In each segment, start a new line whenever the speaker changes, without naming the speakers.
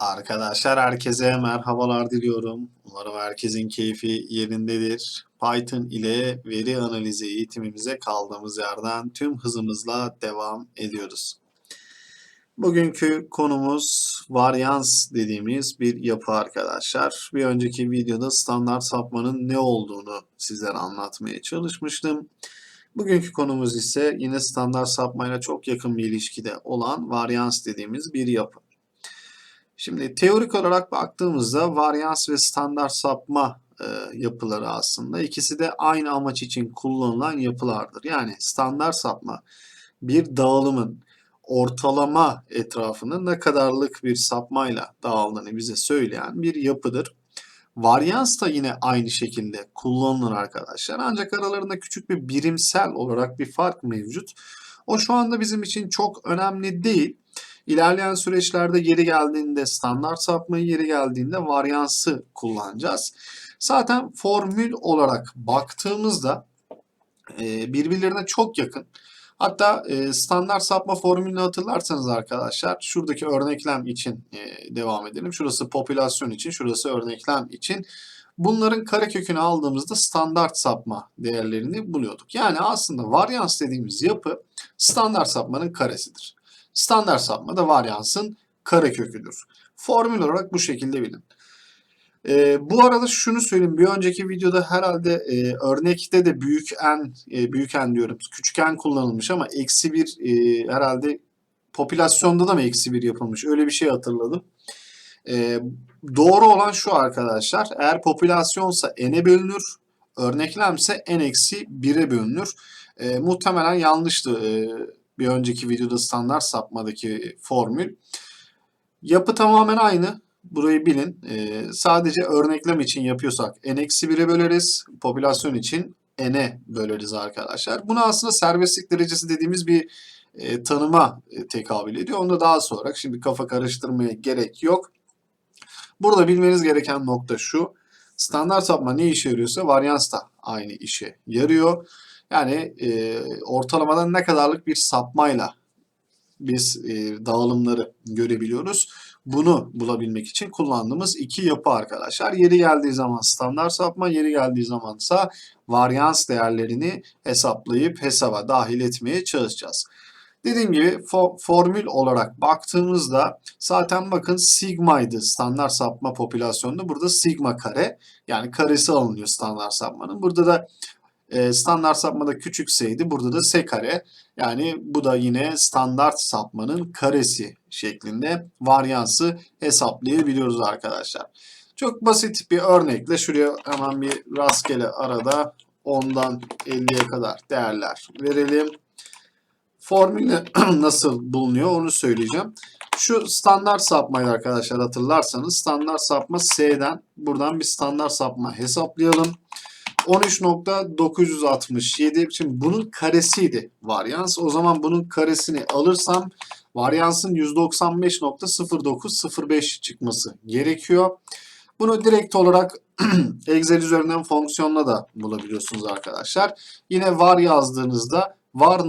Arkadaşlar herkese merhabalar diliyorum. Umarım herkesin keyfi yerindedir. Python ile veri analizi eğitimimize kaldığımız yerden tüm hızımızla devam ediyoruz. Bugünkü konumuz varyans dediğimiz bir yapı arkadaşlar. Bir önceki videoda standart sapmanın ne olduğunu sizlere anlatmaya çalışmıştım. Bugünkü konumuz ise yine standart sapmayla çok yakın bir ilişkide olan varyans dediğimiz bir yapı. Şimdi teorik olarak baktığımızda varyans ve standart sapma e, yapıları aslında ikisi de aynı amaç için kullanılan yapılardır. Yani standart sapma bir dağılımın ortalama etrafının ne kadarlık bir sapmayla dağıldığını bize söyleyen bir yapıdır. Varyans da yine aynı şekilde kullanılır arkadaşlar. Ancak aralarında küçük bir birimsel olarak bir fark mevcut. O şu anda bizim için çok önemli değil. İlerleyen süreçlerde yeri geldiğinde standart sapmayı yeri geldiğinde varyansı kullanacağız. Zaten formül olarak baktığımızda e, birbirlerine çok yakın. Hatta e, standart sapma formülünü hatırlarsanız arkadaşlar şuradaki örneklem için e, devam edelim. Şurası popülasyon için, şurası örneklem için. Bunların karekökünü aldığımızda standart sapma değerlerini buluyorduk. Yani aslında varyans dediğimiz yapı standart sapmanın karesidir. Standart sapma da varyansın kareköküdür. Formül olarak bu şekilde bilin. Ee, bu arada şunu söyleyeyim. Bir önceki videoda herhalde e, örnekte de büyük en, e, büyük en diyorum, küçük en kullanılmış ama eksi bir e, herhalde popülasyonda da mı eksi bir yapılmış? Öyle bir şey hatırladım. E, doğru olan şu arkadaşlar. Eğer popülasyonsa n'e bölünür. Örneklemse n eksi 1'e bölünür. E, muhtemelen yanlıştı. E, bir önceki videoda standart sapmadaki formül. Yapı tamamen aynı. Burayı bilin. Ee, sadece örneklem için yapıyorsak n-1'e böleriz. Popülasyon için n'e böleriz arkadaşlar. Bunu aslında serbestlik derecesi dediğimiz bir e, tanıma e, tekabül ediyor. Onu da daha sonra şimdi kafa karıştırmaya gerek yok. Burada bilmeniz gereken nokta şu. Standart sapma ne işe yarıyorsa varyans da aynı işe yarıyor. Yani e, ortalamadan ne kadarlık bir sapmayla biz e, dağılımları görebiliyoruz. Bunu bulabilmek için kullandığımız iki yapı arkadaşlar. Yeri geldiği zaman standart sapma, yeri geldiği zamansa varyans değerlerini hesaplayıp hesaba dahil etmeye çalışacağız. Dediğim gibi fo formül olarak baktığımızda zaten bakın sigmaydı standart sapma popülasyonunda. Burada sigma kare yani karesi alınıyor standart sapmanın. Burada da e, standart sapmada küçükseydi burada da s kare. Yani bu da yine standart sapmanın karesi şeklinde varyansı hesaplayabiliyoruz arkadaşlar. Çok basit bir örnekle şuraya hemen bir rastgele arada 10'dan 50'ye kadar değerler verelim. Formülü nasıl bulunuyor onu söyleyeceğim. Şu standart sapmayı arkadaşlar hatırlarsanız standart sapma S'den buradan bir standart sapma hesaplayalım. 13.967 şimdi bunun karesiydi varyans. O zaman bunun karesini alırsam varyansın 195.0905 çıkması gerekiyor. Bunu direkt olarak Excel üzerinden fonksiyonla da bulabiliyorsunuz arkadaşlar. Yine var yazdığınızda var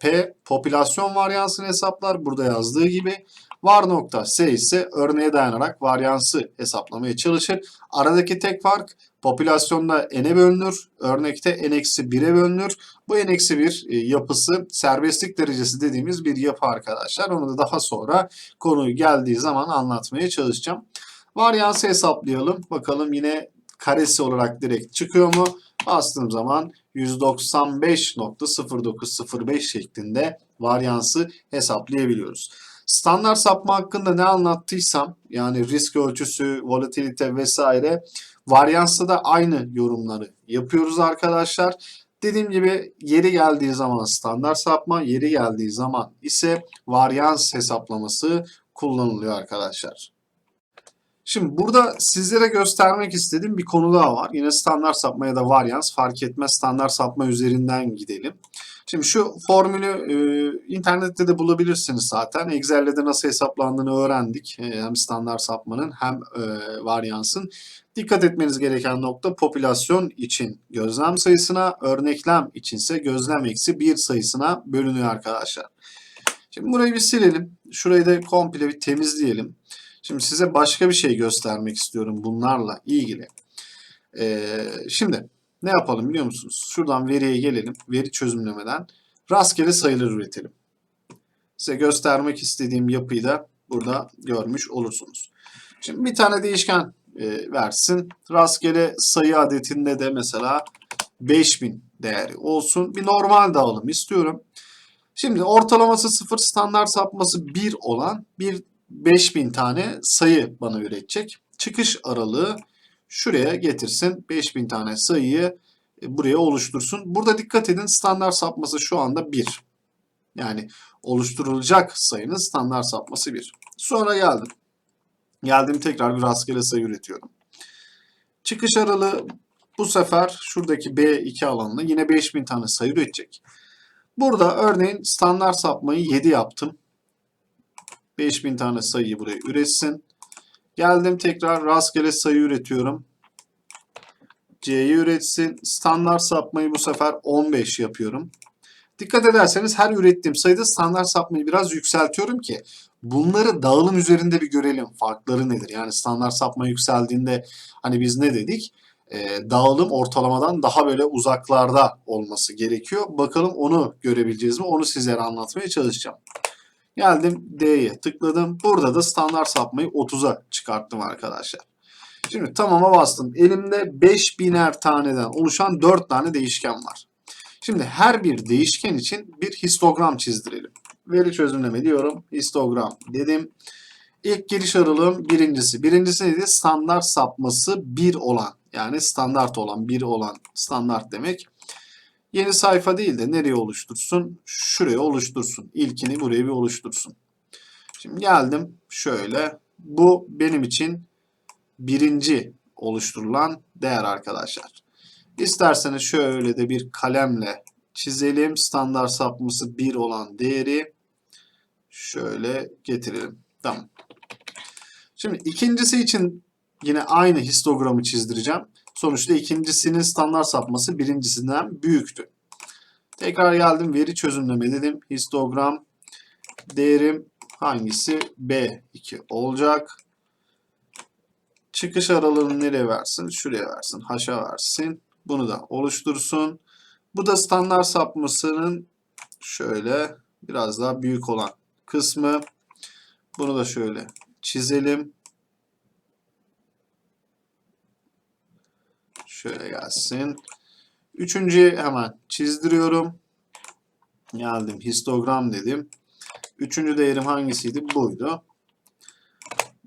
p popülasyon varyansını hesaplar. Burada yazdığı gibi var nokta s ise örneğe dayanarak varyansı hesaplamaya çalışır. Aradaki tek fark popülasyonda n'e bölünür. Örnekte n-1'e bölünür. Bu n-1 e, yapısı serbestlik derecesi dediğimiz bir yapı arkadaşlar. Onu da daha sonra konuyu geldiği zaman anlatmaya çalışacağım. Varyansı hesaplayalım. Bakalım yine karesi olarak direkt çıkıyor mu? Bastığım zaman 195.0905 şeklinde varyansı hesaplayabiliyoruz. Standart sapma hakkında ne anlattıysam yani risk ölçüsü, volatilite vesaire varyansta da aynı yorumları yapıyoruz arkadaşlar. Dediğim gibi yeri geldiği zaman standart sapma, yeri geldiği zaman ise varyans hesaplaması kullanılıyor arkadaşlar. Şimdi burada sizlere göstermek istediğim bir konu daha var. Yine standart sapma ya da varyans fark etmez standart sapma üzerinden gidelim. Şimdi şu formülü e, internette de bulabilirsiniz zaten. Excel'de de nasıl hesaplandığını öğrendik. E, hem standart sapmanın hem e, varyansın. Dikkat etmeniz gereken nokta popülasyon için gözlem sayısına, örneklem içinse gözlem eksi bir sayısına bölünüyor arkadaşlar. Şimdi burayı bir silelim. Şurayı da komple bir temizleyelim. Şimdi size başka bir şey göstermek istiyorum bunlarla ilgili. Ee, şimdi ne yapalım biliyor musunuz? Şuradan veriye gelelim. Veri çözümlemeden rastgele sayılar üretelim. Size göstermek istediğim yapıyı da burada görmüş olursunuz. Şimdi bir tane değişken e, versin. Rastgele sayı adetinde de mesela 5000 değeri olsun. Bir normal dağılım istiyorum. Şimdi ortalaması 0, standart sapması 1 olan bir 5000 tane sayı bana üretecek. Çıkış aralığı şuraya getirsin. 5000 tane sayıyı e, buraya oluştursun. Burada dikkat edin standart sapması şu anda 1. Yani oluşturulacak sayının standart sapması 1. Sonra geldim. Geldim tekrar bir rastgele sayı üretiyorum. Çıkış aralığı bu sefer şuradaki B2 alanına yine 5000 tane sayı üretecek. Burada örneğin standart sapmayı 7 yaptım. 5000 tane sayıyı buraya üretsin. Geldim tekrar rastgele sayı üretiyorum. C'yi üretsin. Standart sapmayı bu sefer 15 yapıyorum. Dikkat ederseniz her ürettiğim sayıda standart sapmayı biraz yükseltiyorum ki bunları dağılım üzerinde bir görelim. Farkları nedir? Yani standart sapma yükseldiğinde hani biz ne dedik? Ee, dağılım ortalamadan daha böyle uzaklarda olması gerekiyor. Bakalım onu görebileceğiz mi? Onu sizlere anlatmaya çalışacağım. Geldim D'ye tıkladım. Burada da standart sapmayı 30'a çıkarttım arkadaşlar. Şimdi tamama bastım. Elimde 5000'er taneden oluşan 4 tane değişken var. Şimdi her bir değişken için bir histogram çizdirelim. Veri çözümleme diyorum. Histogram dedim. İlk giriş aralığım birincisi. Birincisi neydi? Standart sapması 1 olan. Yani standart olan 1 olan standart demek. Yeni sayfa değil de nereye oluştursun? Şuraya oluştursun. İlkini buraya bir oluştursun. Şimdi geldim şöyle. Bu benim için birinci oluşturulan değer arkadaşlar. İsterseniz şöyle de bir kalemle çizelim. Standart sapması 1 olan değeri şöyle getirelim. Tamam. Şimdi ikincisi için yine aynı histogramı çizdireceğim. Sonuçta ikincisinin standart sapması birincisinden büyüktü. Tekrar geldim veri çözümleme dedim. Histogram değerim hangisi? B2 olacak. Çıkış aralığını nereye versin? Şuraya versin. Haşa versin. Bunu da oluştursun. Bu da standart sapmasının şöyle biraz daha büyük olan kısmı. Bunu da şöyle çizelim. Şöyle gelsin. Üçüncüyü hemen çizdiriyorum. Geldim histogram dedim. Üçüncü değerim hangisiydi? Buydu.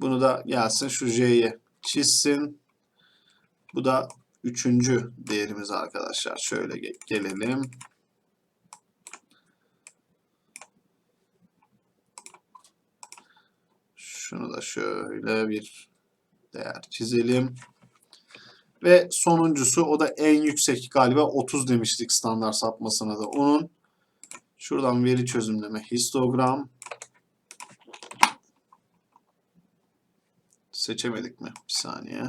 Bunu da gelsin şu J'ye çizsin. Bu da üçüncü değerimiz arkadaşlar. Şöyle ge- gelelim. Şunu da şöyle bir değer çizelim. Ve sonuncusu o da en yüksek galiba 30 demiştik standart sapmasına da. Onun şuradan veri çözümleme histogram seçemedik mi? Bir saniye.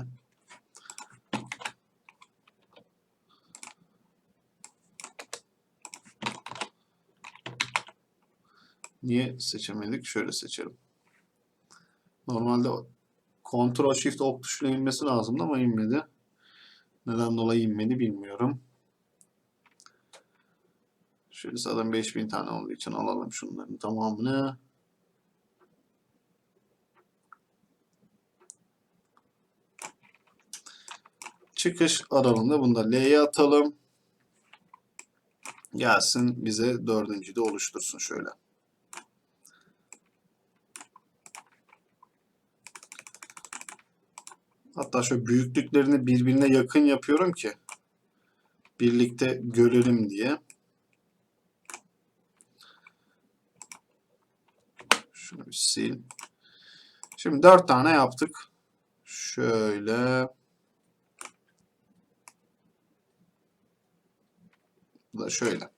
Niye seçemedik? Şöyle seçelim. Normalde Ctrl Shift Ok tuşuyla inmesi lazımdı ama inmedi. Neden dolayı inmedi bilmiyorum. Şöyle zaten 5000 tane olduğu için alalım şunların tamamını. Çıkış aralığında bunu da L'ye atalım. Gelsin bize dördüncüyü de oluştursun şöyle. Hatta şöyle büyüklüklerini birbirine yakın yapıyorum ki birlikte görelim diye. Şunu bir sil. Şimdi dört tane yaptık. Şöyle. Bu da şöyle.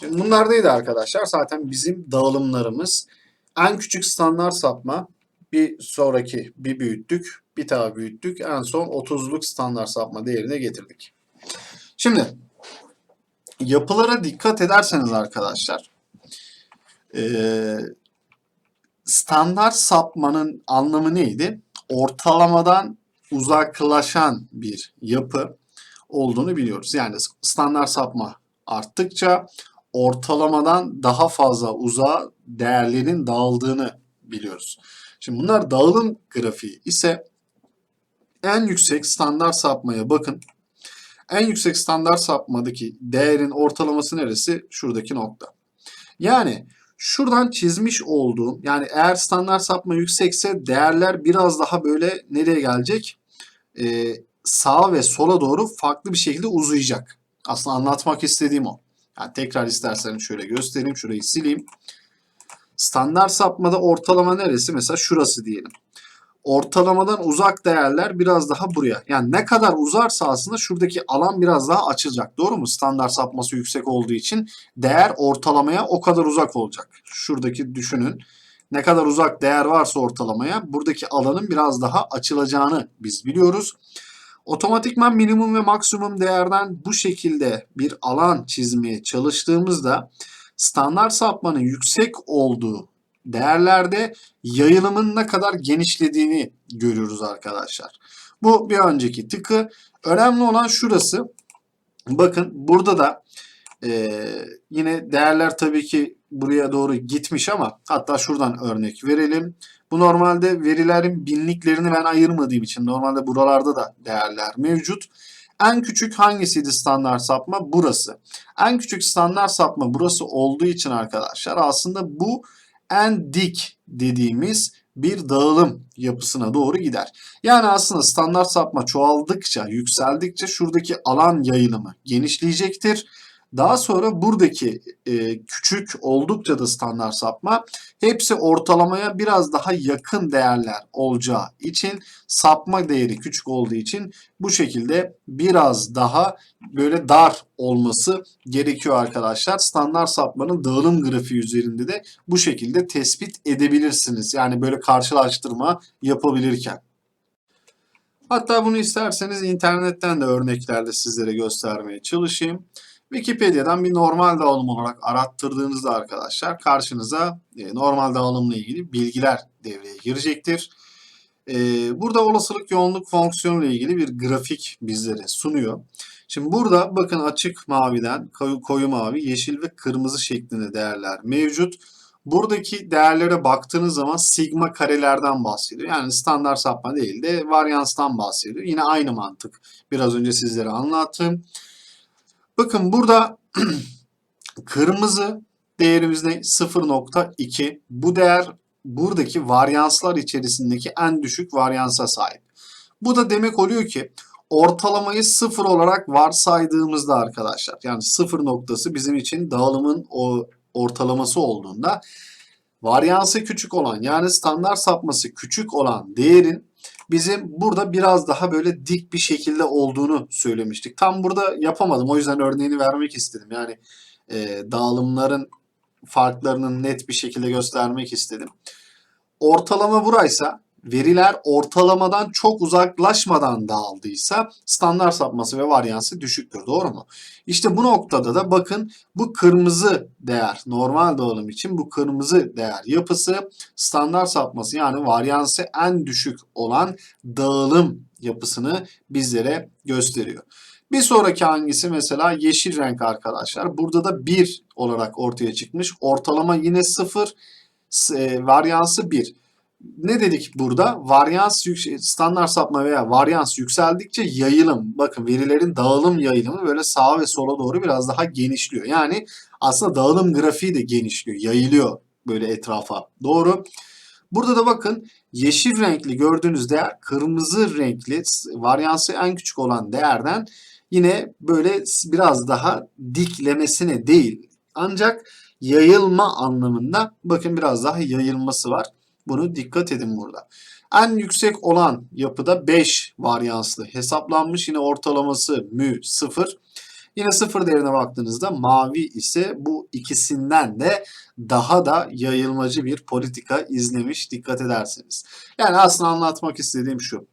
Şimdi bunlar neydi arkadaşlar? Zaten bizim dağılımlarımız. En küçük standart sapma bir sonraki bir büyüttük, bir daha büyüttük. En son 30'luk standart sapma değerine getirdik. Şimdi yapılara dikkat ederseniz arkadaşlar ee, standart sapmanın anlamı neydi? Ortalamadan uzaklaşan bir yapı olduğunu biliyoruz. Yani standart sapma arttıkça ortalamadan daha fazla uzağa değerlerin dağıldığını biliyoruz. Şimdi bunlar dağılım grafiği ise en yüksek standart sapmaya bakın. En yüksek standart sapmadaki değerin ortalaması neresi? Şuradaki nokta. Yani şuradan çizmiş olduğum yani eğer standart sapma yüksekse değerler biraz daha böyle nereye gelecek? Ee, sağa ve sola doğru farklı bir şekilde uzayacak. Aslında anlatmak istediğim o. Yani tekrar isterseniz şöyle göstereyim. Şurayı sileyim. Standart sapmada ortalama neresi? Mesela şurası diyelim. Ortalamadan uzak değerler biraz daha buraya. Yani ne kadar uzarsa aslında şuradaki alan biraz daha açılacak. Doğru mu? Standart sapması yüksek olduğu için değer ortalamaya o kadar uzak olacak. Şuradaki düşünün. Ne kadar uzak değer varsa ortalamaya buradaki alanın biraz daha açılacağını biz biliyoruz. Otomatikman minimum ve maksimum değerden bu şekilde bir alan çizmeye çalıştığımızda standart sapmanın yüksek olduğu değerlerde yayılımın ne kadar genişlediğini görüyoruz arkadaşlar. Bu bir önceki tıkı. Önemli olan şurası. Bakın burada da e, yine değerler tabii ki buraya doğru gitmiş ama hatta şuradan örnek verelim. Bu normalde verilerin binliklerini ben ayırmadığım için normalde buralarda da değerler mevcut. En küçük hangisiydi standart sapma? Burası. En küçük standart sapma burası olduğu için arkadaşlar aslında bu en dik dediğimiz bir dağılım yapısına doğru gider. Yani aslında standart sapma çoğaldıkça, yükseldikçe şuradaki alan yayılımı genişleyecektir. Daha sonra buradaki e, küçük oldukça da standart sapma hepsi ortalamaya biraz daha yakın değerler olacağı için sapma değeri küçük olduğu için bu şekilde biraz daha böyle dar olması gerekiyor arkadaşlar. Standart sapmanın dağılım grafiği üzerinde de bu şekilde tespit edebilirsiniz. Yani böyle karşılaştırma yapabilirken. Hatta bunu isterseniz internetten de örneklerle sizlere göstermeye çalışayım. Wikipedia'dan bir normal dağılım olarak arattırdığınızda arkadaşlar karşınıza e, normal dağılımla ilgili bilgiler devreye girecektir. E, burada olasılık yoğunluk fonksiyonu ile ilgili bir grafik bizlere sunuyor. Şimdi burada bakın açık maviden koyu, koyu mavi, yeşil ve kırmızı şeklinde değerler mevcut. Buradaki değerlere baktığınız zaman sigma karelerden bahsediyor. Yani standart sapma değil de varyanstan bahsediyor. Yine aynı mantık. Biraz önce sizlere anlattım. Bakın burada kırmızı değerimiz ne? 0.2. Bu değer buradaki varyanslar içerisindeki en düşük varyansa sahip. Bu da demek oluyor ki ortalamayı sıfır olarak varsaydığımızda arkadaşlar yani sıfır noktası bizim için dağılımın o ortalaması olduğunda varyansı küçük olan yani standart sapması küçük olan değerin bizim burada biraz daha böyle dik bir şekilde olduğunu söylemiştik. Tam burada yapamadım o yüzden örneğini vermek istedim. Yani e, dağılımların farklarını net bir şekilde göstermek istedim. Ortalama buraysa veriler ortalamadan çok uzaklaşmadan dağıldıysa standart sapması ve varyansı düşüktür. Doğru mu? İşte bu noktada da bakın bu kırmızı değer normal dağılım için bu kırmızı değer yapısı standart sapması yani varyansı en düşük olan dağılım yapısını bizlere gösteriyor. Bir sonraki hangisi mesela yeşil renk arkadaşlar. Burada da 1 olarak ortaya çıkmış. Ortalama yine 0, e, varyansı 1 ne dedik burada? Varyans standart sapma veya varyans yükseldikçe yayılım, bakın verilerin dağılım yayılımı böyle sağa ve sola doğru biraz daha genişliyor. Yani aslında dağılım grafiği de genişliyor, yayılıyor böyle etrafa doğru. Burada da bakın yeşil renkli gördüğünüz değer kırmızı renkli varyansı en küçük olan değerden yine böyle biraz daha diklemesine değil ancak yayılma anlamında bakın biraz daha yayılması var. Bunu dikkat edin burada. En yüksek olan yapıda 5 varyanslı hesaplanmış. Yine ortalaması mü 0. Yine 0 değerine baktığınızda mavi ise bu ikisinden de daha da yayılmacı bir politika izlemiş dikkat ederseniz. Yani aslında anlatmak istediğim şu.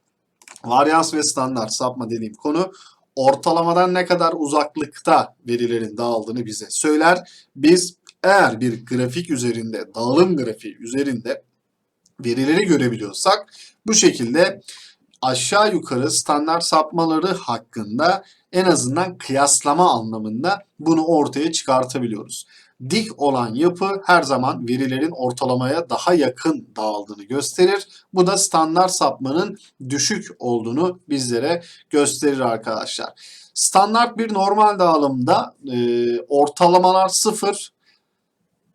Varyans ve standart sapma dediğim konu ortalamadan ne kadar uzaklıkta verilerin dağıldığını bize söyler. Biz eğer bir grafik üzerinde, dağılım grafiği üzerinde verileri görebiliyorsak bu şekilde aşağı yukarı standart sapmaları hakkında en azından kıyaslama anlamında bunu ortaya çıkartabiliyoruz. Dik olan yapı her zaman verilerin ortalamaya daha yakın dağıldığını gösterir. Bu da standart sapmanın düşük olduğunu bizlere gösterir arkadaşlar. Standart bir normal dağılımda e, ortalamalar 0,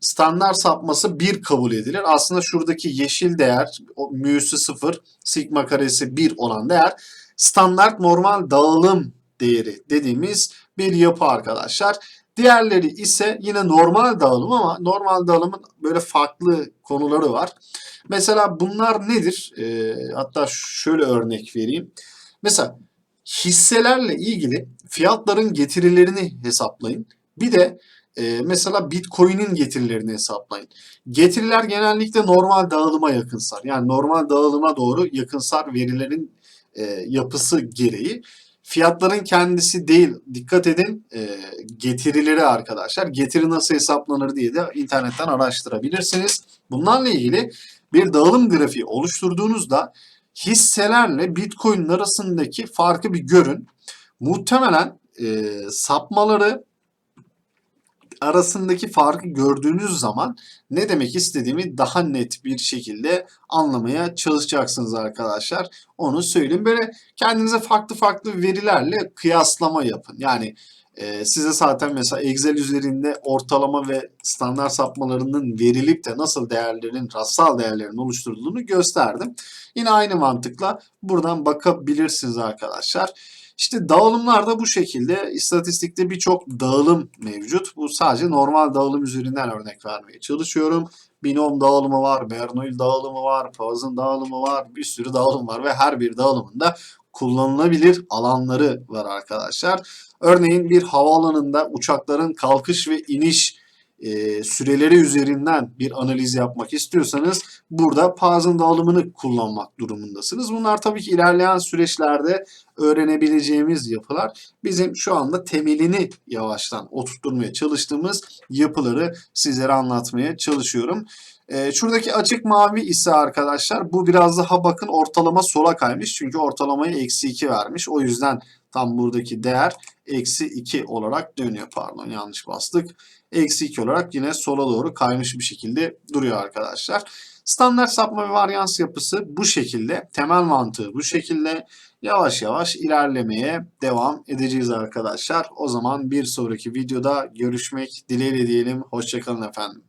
standart sapması 1 kabul edilir. Aslında şuradaki yeşil değer, mü'sü 0, sigma karesi 1 olan değer standart normal dağılım değeri dediğimiz bir yapı arkadaşlar. Diğerleri ise yine normal dağılım ama normal dağılımın böyle farklı konuları var. Mesela bunlar nedir? Ee, hatta şöyle örnek vereyim. Mesela hisselerle ilgili fiyatların getirilerini hesaplayın. Bir de e, mesela Bitcoin'in getirilerini hesaplayın. Getiriler genellikle normal dağılıma yakınsar. Yani normal dağılıma doğru yakınsar verilerin e, yapısı gereği. Fiyatların kendisi değil, dikkat edin e, getirileri arkadaşlar. Getiri nasıl hesaplanır diye de internetten araştırabilirsiniz. Bunlarla ilgili bir dağılım grafiği oluşturduğunuzda hisselerle Bitcoin arasındaki farkı bir görün. Muhtemelen e, sapmaları arasındaki farkı gördüğünüz zaman ne demek istediğimi daha net bir şekilde anlamaya çalışacaksınız arkadaşlar. Onu söyleyeyim. Böyle kendinize farklı farklı verilerle kıyaslama yapın. Yani e, size zaten mesela Excel üzerinde ortalama ve standart sapmalarının verilip de nasıl değerlerin, rastsal değerlerin oluşturulduğunu gösterdim. Yine aynı mantıkla buradan bakabilirsiniz arkadaşlar. İşte dağılımlar da bu şekilde. İstatistikte birçok dağılım mevcut. Bu sadece normal dağılım üzerinden örnek vermeye çalışıyorum. Binom dağılımı var, Bernoulli dağılımı var, Poisson dağılımı var, bir sürü dağılım var ve her bir dağılımında kullanılabilir alanları var arkadaşlar. Örneğin bir havaalanında uçakların kalkış ve iniş e, süreleri üzerinden bir analiz yapmak istiyorsanız burada Poisson dağılımını kullanmak durumundasınız. Bunlar tabii ki ilerleyen süreçlerde öğrenebileceğimiz yapılar. Bizim şu anda temelini yavaştan oturtturmaya çalıştığımız yapıları sizlere anlatmaya çalışıyorum. E, şuradaki açık mavi ise arkadaşlar bu biraz daha bakın ortalama sola kaymış. Çünkü ortalamayı eksi 2 vermiş. O yüzden tam buradaki değer eksi 2 olarak dönüyor. Pardon yanlış bastık. Eksi 2 olarak yine sola doğru kaymış bir şekilde duruyor arkadaşlar. Standart sapma ve varyans yapısı bu şekilde. Temel mantığı bu şekilde. Yavaş yavaş ilerlemeye devam edeceğiz arkadaşlar. O zaman bir sonraki videoda görüşmek dileğiyle diyelim. Hoşçakalın efendim.